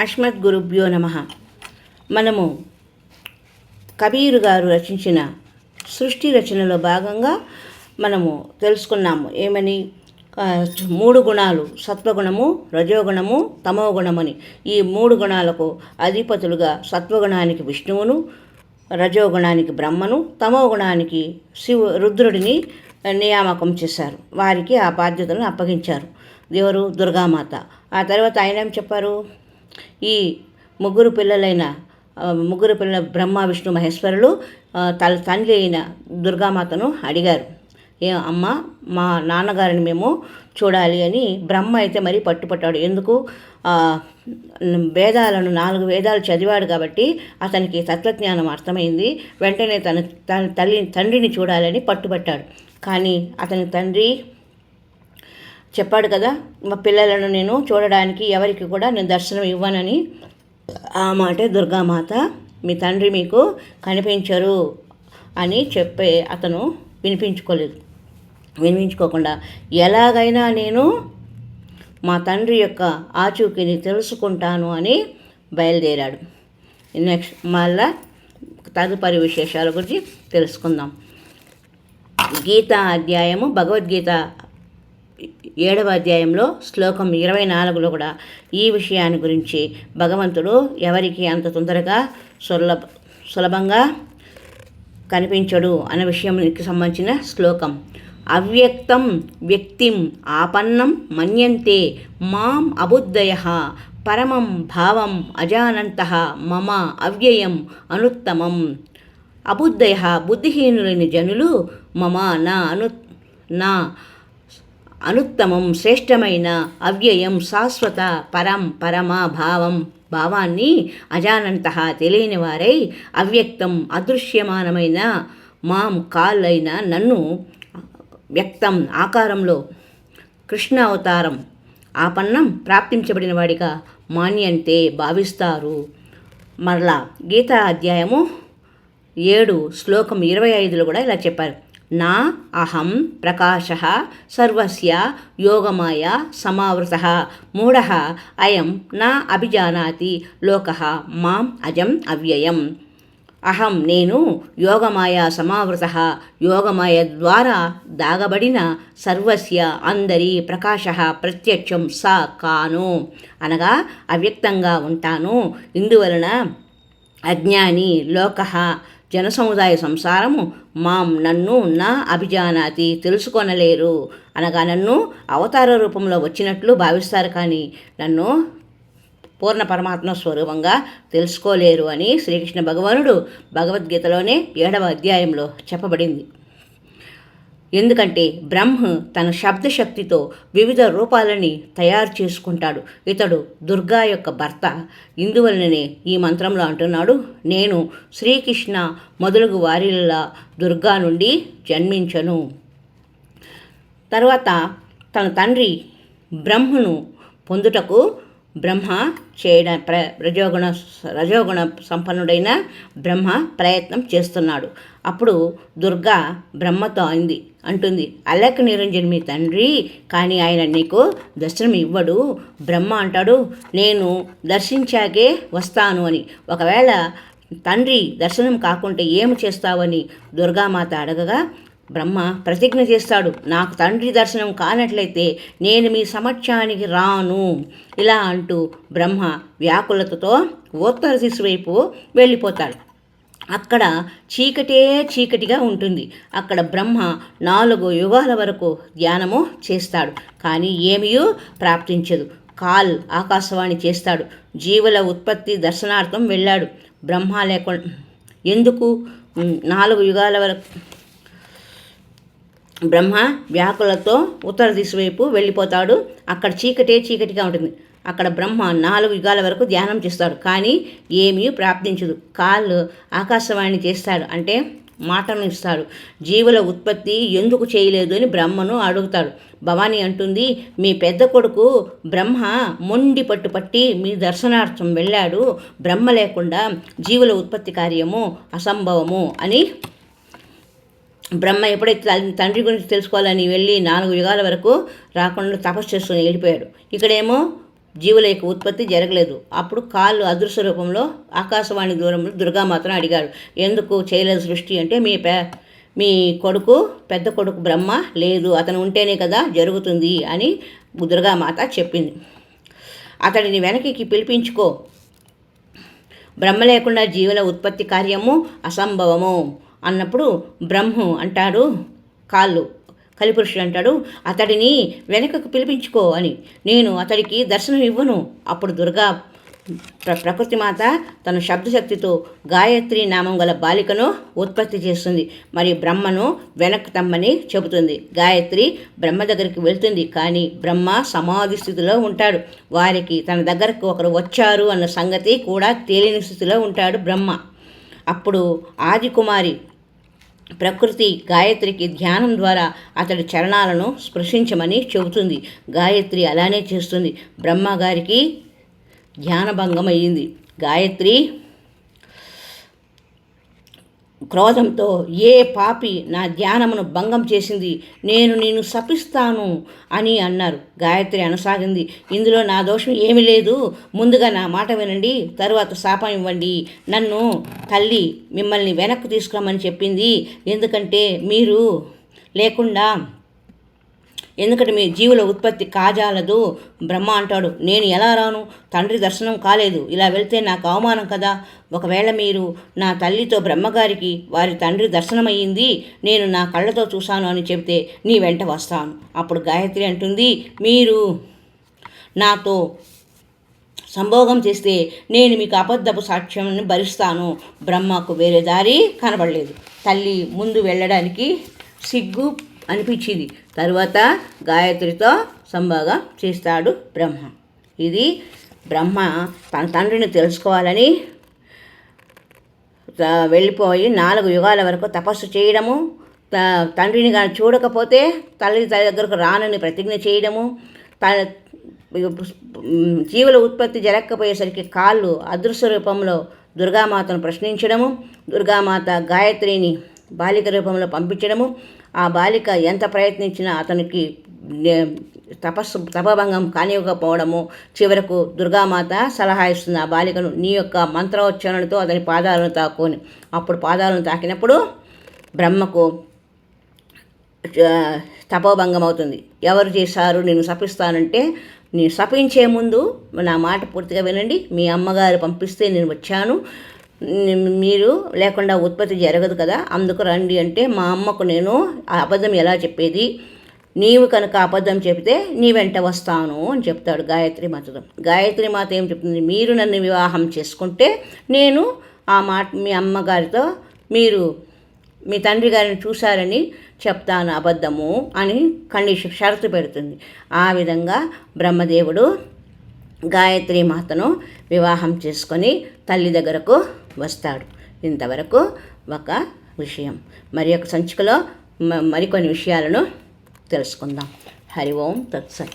అస్మద్ గురుభ్యో నమ. మనము కబీరు గారు రచించిన సృష్టి రచనలో భాగంగా మనము తెలుసుకున్నాము. ఏమని? మూడు గుణాలు సత్వగుణము రజోగుణము తమోగుణమని. ఈ మూడు గుణాలకు అధిపతులుగా సత్వగుణానికి విష్ణువును రజోగుణానికి బ్రహ్మను తమోగుణానికి శివ రుద్రుడిని నియామకం చేశారు. వారికి ఆ బాధ్యతలను అప్పగించారు. దేవురు దుర్గామాత. ఆ తర్వాత ఆయన ఏం చెప్పారు? ఈ ముగ్గురు పిల్లలైన ముగ్గురు పిల్లల బ్రహ్మ విష్ణు మహేశ్వరులు తల తండ్రి అయిన దుర్గామాతను అడిగారు. ఏ అమ్మ మా నాన్నగారిని మేము చూడాలి అని బ్రహ్మ అయితే మరీ పట్టుపట్టాడు. ఎందుకు? వేదాలను నాలుగు వేదాలు చదివాడు కాబట్టి అతనికి తత్వజ్ఞానం అర్థమైంది. వెంటనే తన తన తల్లి తండ్రిని చూడాలని పట్టుపట్టాడు. కానీ అతని తండ్రి చెప్పాడు కదా మా పిల్లలను నేను చూడడానికి ఎవరికి కూడా నేను దర్శనం ఇవ్వనని. ఆ మాటే దుర్గామాత మీ తండ్రి మీకు కనిపించరు అని చెప్పే అతను వినిపించుకోలేదు. వినిపించుకోకుండా ఎలాగైనా నేను మా తండ్రి యొక్క ఆచూకీని తెలుసుకుంటాను అని బయలుదేరాడు. నెక్స్ట్ మళ్ళా తదుపరి విశేషాల గురించి తెలుసుకుందాం. గీతా అధ్యాయము భగవద్గీత ఏడవ అధ్యాయంలో శ్లోకం ఇరవై నాలుగులో కూడా ఈ విషయాన్ని గురించి భగవంతుడు ఎవరికి అంత తొందరగా సులభ సులభంగా కనిపించడు అనే విషయానికి సంబంధించిన శ్లోకం. అవ్యక్తం వ్యక్తిం ఆపన్నం మన్యంతే మాం అబుద్ధయ పరమం భావం అజానంత మమ అవ్యయం అనుత్తమం. అబుద్ధయ బుద్ధిహీనులైన జనులు మమ నా అను నా అనుత్తమం శ్రేష్టమైన అవ్యయం శాశ్వత పరం పరమ భావం భావాన్ని అజానంత తెలియని వారై అవ్యక్తం అదృశ్యమానమైన మాం కాళ్ళైన నన్ను వ్యక్తం ఆకారంలో కృష్ణ అవతారం ఆపన్నం ప్రాప్తించబడిన వాడిగా మాన్యంతే భావిస్తారు. మరలా గీతా అధ్యాయము ఏడు శ్లోకం ఇరవై ఐదులో కూడా ఇలా చెప్పారు. నా అహం ప్రకాశ సర్వస్య యోగమాయ సమావృత మూఢ అయం నా అభిజానాతి లోక మాం అజం అవ్యయం. అహం నేను యోగమాయ సమావృత యోగమాయ ద్వారా దాగబడిన సర్వస్య అందరి ప్రకాశ ప్రత్యక్షం సా కాను అనగా అవ్యక్తంగా ఉంటాను. ఇందువలన అజ్ఞాని లోక జనసముదాయ సంసారము మాం నన్ను నా అభిజానాతి తెలుసుకొనలేరు. అనగా నన్ను అవతార రూపంలో వచ్చినట్లు భావిస్తారు కానీ నన్ను పూర్ణ పరమాత్మ స్వరూపంగా తెలుసుకోలేరు అని శ్రీకృష్ణ భగవానుడు భగవద్గీతలోనే ఏడవ అధ్యాయంలో చెప్పబడింది. ఎందుకంటే బ్రహ్మ తన శబ్దశక్తితో వివిధ రూపాలని తయారు చేసుకుంటాడు. ఇతడు దుర్గా యొక్క భర్త. ఇందువలననే ఈ మంత్రంలో అంటున్నాడు నేను శ్రీకృష్ణ మొదలగు వారిలా దుర్గా నుండి జన్మించను. తర్వాత తన తండ్రి బ్రహ్మను పొందుటకు బ్రహ్మ చేయడం ప్ర రజోగుణ రజోగుణ సంపన్నుడైన బ్రహ్మ ప్రయత్నం చేస్తున్నాడు. అప్పుడు దుర్గా బ్రహ్మతో అయింది. అంటుంది. అలక్ నిరంజన్ మీ తండ్రి కానీ ఆయన నీకు దర్శనం ఇవ్వడు. బ్రహ్మ అంటాడు నేను దర్శించాకే వస్తాను అని. ఒకవేళ తండ్రి దర్శనం కాకుంటే ఏమి చేస్తావని దుర్గామాత అడగగా బ్రహ్మ ప్రతిజ్ఞ చేస్తాడు. నాకు తండ్రి దర్శనం కానట్లయితే నేను మీ సమక్షానికి రాను. ఇలా అంటూ బ్రహ్మ వ్యాకులతతో ఉత్తర దిశ వైపు వెళ్ళిపోతాడు. అక్కడ చీకటే చీకటిగా ఉంటుంది. అక్కడ బ్రహ్మ నాలుగు యుగాల వరకు ధ్యానము చేస్తాడు. కానీ ఏమీయూ ప్రాప్తించదు. కాల్ ఆకాశవాణి చేస్తాడు. జీవుల ఉత్పత్తి దర్శనార్థం వెళ్ళాడు. బ్రహ్మ లేకుండా ఎందుకు? నాలుగు యుగాల వరకు బ్రహ్మ వ్యాకులతో ఉత్తర దిశ వైపు వెళ్ళిపోతాడు. అక్కడ చీకటే చీకటిగా ఉంటుంది. అక్కడ బ్రహ్మ నాలుగు యుగాల వరకు ధ్యానం చేస్తాడు. కానీ ఏమీ ప్రాప్తించదు. కాళ్ళు ఆకాశవాణి చేస్తాడు. అంటే మాటను ఇస్తాడు. జీవుల ఉత్పత్తి ఎందుకు చేయలేదు అని బ్రహ్మను అడుగుతాడు. భవానీ అంటుంది మీ పెద్ద కొడుకు బ్రహ్మ మొండి పట్టు పట్టి మీ దర్శనార్థం వెళ్ళాడు. బ్రహ్మ లేకుండా జీవుల ఉత్పత్తి కార్యము అసంభవము అని బ్రహ్మ ఎప్పుడైతే తండ్రి గురించి తెలుసుకోవాలని వెళ్ళి నాలుగు యుగాల వరకు రాకుండా తపస్సు చేసుకుని వెళ్ళిపోయాడు. ఇక్కడేమో జీవుల యొక్క ఉత్పత్తి జరగలేదు. అప్పుడు కాళ్ళు అదృశ్య రూపంలో ఆకాశవాణి దూరంలో దుర్గామాతను అడిగాడు. ఎందుకు చేయలేదు సృష్టి అంటే మీ పే మీ కొడుకు పెద్ద కొడుకు బ్రహ్మ లేదు. అతను ఉంటేనే కదా జరుగుతుంది అని దుర్గామాత చెప్పింది. అతడిని వెనక్కి పిలిపించుకో. బ్రహ్మ లేకుండా జీవుల ఉత్పత్తి కార్యము అసంభవము అన్నప్పుడు బ్రహ్మ అంటాడు కాళ్ళు. కలిపురుషుడు అంటాడు అతడిని వెనుకకు పిలిపించుకో అని. నేను అతడికి దర్శనం ఇవ్వను. అప్పుడు దుర్గా ప్ర ప్రకృతి మాత తన శబ్దశక్తితో గాయత్రి నామం గల బాలికను ఉత్పత్తి చేస్తుంది. మరి బ్రహ్మను వెనక్కి తమ్మని చెబుతుంది. గాయత్రి బ్రహ్మ దగ్గరికి వెళ్తుంది కానీ బ్రహ్మ సమాధి స్థితిలో ఉంటాడు. వారికి తన దగ్గరకు ఒకరు వచ్చారు అన్న సంగతి కూడా తేలిన స్థితిలో ఉంటాడు బ్రహ్మ. అప్పుడు ఆదికుమారి ప్రకృతి గాయత్రికి ధ్యానం ద్వారా అతడి చరణాలను స్పృశించమని చెబుతుంది. గాయత్రి అలానే చేస్తుంది. బ్రహ్మగారికి ధ్యానభంగం అయ్యింది గాయత్రి క్రోధంతో ఏ పాపి నా ధ్యానమును భంగం చేసింది? నేను నేను శపిస్తాను అని అన్నారు. గాయత్రి అనసాగింది. ఇందులో నా దోషం ఏమీ లేదు. ముందుగా నా మాట వినండి. తరువాత శాపం ఇవ్వండి. నన్ను తల్లి మిమ్మల్ని వెనక్కు తీసుకురమ్మని చెప్పింది. ఎందుకంటే మీరు లేకుండా ఎందుకంటే మీ జీవుల ఉత్పత్తి కాజాలదు. బ్రహ్మ అంటాడు నేను ఎలా రాను? తండ్రి దర్శనం కాలేదు. ఇలా వెళ్తే నాకు అవమానం కదా? ఒకవేళ మీరు నా తల్లితో బ్రహ్మగారికి వారి తండ్రి దర్శనమయ్యింది నేను నా కళ్ళతో చూశాను అని చెబితే నీ వెంట వస్తాను. అప్పుడు గాయత్రి అంటుంది మీరు నాతో సంభోగం చేస్తే నేను మీకు అబద్ధపు సాక్ష్యాన్ని భరిస్తాను. బ్రహ్మకు వేరే దారి కనబడలేదు. తల్లి ముందు వెళ్ళడానికి సిగ్గు అనిపించింది. తరువాత గాయత్రితో సంభోగం చేస్తాడు బ్రహ్మ. ఇది బ్రహ్మ తన తండ్రిని తెలుసుకోవాలని వెళ్ళిపోయి నాలుగు యుగాల వరకు తపస్సు చేయడము త- తండ్రిని కానీ చూడకపోతే తల్లి తల్లి దగ్గరకు రానని ప్రతిజ్ఞ చేయడము త జీవుల ఉత్పత్తి జరగకపోయేసరికి కాళ్ళు అదృశ్య రూపంలో దుర్గామాతను ప్రశ్నించడము దుర్గామాత గాయత్రిని బాలిక రూపంలో పంపించడము ఆ బాలిక ఎంత ప్రయత్నించినా అతనికి నే- తపస్సు తపభంగం కానివ్వకపోవడము చివరకు దుర్గామాత సలహా ఇస్తుంది. ఆ బాలికను నీ యొక్క మంత్రోచ్చారణతో అతని పాదాలను తాకుని అప్పుడు పాదాలను తాకినప్పుడు బ్రహ్మకు తపోభంగం అవుతుంది ఎవరు చేశారు? నేను శపిస్తానంటే నేను శపించే ముందు నా మాట పూర్తిగా వినండి. మీ అమ్మగారు పంపిస్తే నేను వచ్చాను. మీరు లేకుండా ఉత్పత్తి జరగదు కదా. అందుకు రండి అంటే మా అమ్మకు నేను అబద్ధం ఎలా చెప్పేది? నీవు కనుక అబద్ధం చెబితే నీ వెంట వస్తాను అని చెప్తాడు గాయత్రి మాతతో. గాయత్రి మాత ఏం చెప్తుంది? మీరు నన్ను వివాహం చేసుకుంటే నేను ఆ మాట మీ అమ్మగారితో మీరు మీ తండ్రి గారిని చూశారని చెప్తాను అబద్ధము అని కండిషన్ షరతు పెడుతుంది. ఆ విధంగా బ్రహ్మదేవుడు గాయత్రి మాతను వివాహం చేసుకొని తల్లి దగ్గరకు వస్తాడు. ఇంతవరకు ఒక విషయం. మరి ఒక సంచికలో మ- మరికొన్ని విషయాలను తెలుసుకుందాం. హరి ఓం తత్సత్.